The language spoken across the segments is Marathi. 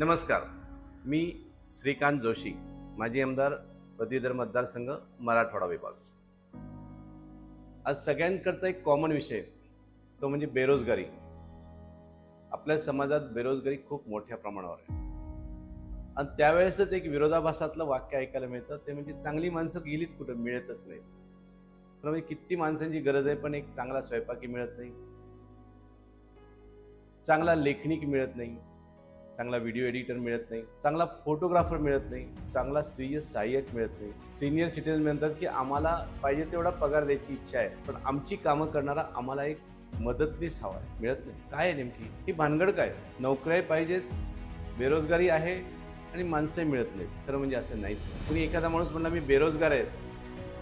नमस्कार. मी श्रीकांत जोशी माजी आमदार पदवीधर मतदारसंघ मराठवाडा विभाग. आज सगळ्यांकडचा एक कॉमन विषय तो म्हणजे बेरोजगारी. आपल्या समाजात बेरोजगारी खूप मोठ्या प्रमाणावर आहे. आणि त्यावेळेसच एक विरोधाभासातलं वाक्य ऐकायला मिळतं ते म्हणजे चांगली माणसं गेलीत कुठं मिळतच नाहीत. खरं म्हणजे किती माणसांची गरज आहे पण एक चांगला स्वयंपाकी मिळत नाही. चांगला लेखनिक मिळत नाही. चांगला व्हिडिओ एडिटर मिळत नाही चांगला फोटोग्राफर मिळत नाही चांगला स्वीय सहाय्यक मिळत नाही. सिनियर सिटीजन म्हणतात की आम्हाला पाहिजे तेवढा पगार द्यायची इच्छा आहे पण आमची कामं करणारा आम्हाला एक मदतनीस हवा आहे मिळत नाही. काय आहे नेमकी? ही भानगड काय? नोकऱ्या पाहिजेत बेरोजगारी आहे आणि माणसंही मिळत नाहीत. खरं म्हणजे असं नाहीच कुणी एखादा माणूस म्हणला मी बेरोजगार आहे.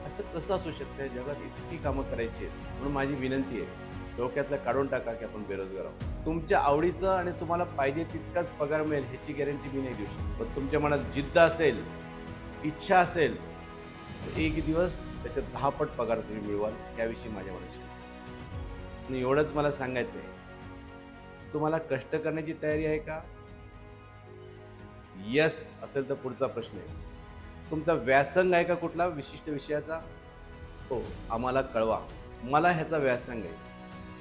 असं कसं असू शकतं? जगात इतकी कामं करायची आहेत. म्हणून माझी विनंती आहे डोक्यातलं काढून टाका की आपण बेरोजगार आहोत. तुमच्या आवडीचं आणि तुम्हाला पाहिजे तितकाच पगार मिळेल ह्याची गॅरंटी मी नाही देऊ शकत. पण तुमच्या मनात जिद्द असेल इच्छा असेल तर एक दिवस त्याच्या दहा पट पगार तुम्ही मिळवाल याविषयी माझ्या मनात आणि एवढंच मला सांगायचं आहे तुम्हाला कष्ट करण्याची तयारी आहे का? यस असेल तर पुढचा प्रश्न आहे. तुमचा व्यासंग आहे का कुठला? विशिष्ट विषयाचा? हो आम्हाला कळवा. मला ह्याचा व्यासंग आहे.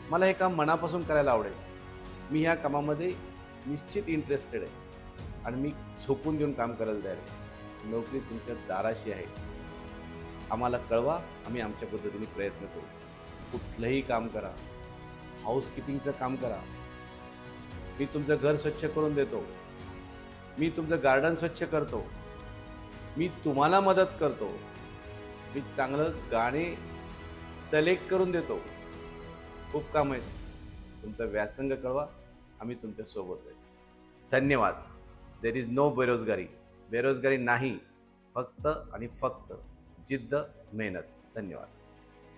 मला हे काम मनापासून करायला आवडेल. मी ह्या कामामध्ये निश्चित इंटरेस्टेड आहे. आणि मी झोपून देऊन काम करायला तयार आहे. नोकरी तुमच्या दाराशी आहे. आम्हाला कळवा आम्ही आमच्या पद्धतीने प्रयत्न करू. कुठलंही काम करा. हाऊसकीपिंगचं काम करा. मी तुमचं घर स्वच्छ करून देतो. मी तुमचं गार्डन स्वच्छ करतो. मी तुम्हाला मदत करतो. मी चांगलं गाणे सिलेक्ट करून देतो. खूप काम आहेत. तुमचा व्यासंग कळवा आम्ही तुमच्यासोबत आहे. धन्यवाद. देर इज नो बेरोजगारी. बेरोजगारी नाही. फक्त आणि फक्त जिद्द मेहनत. धन्यवाद.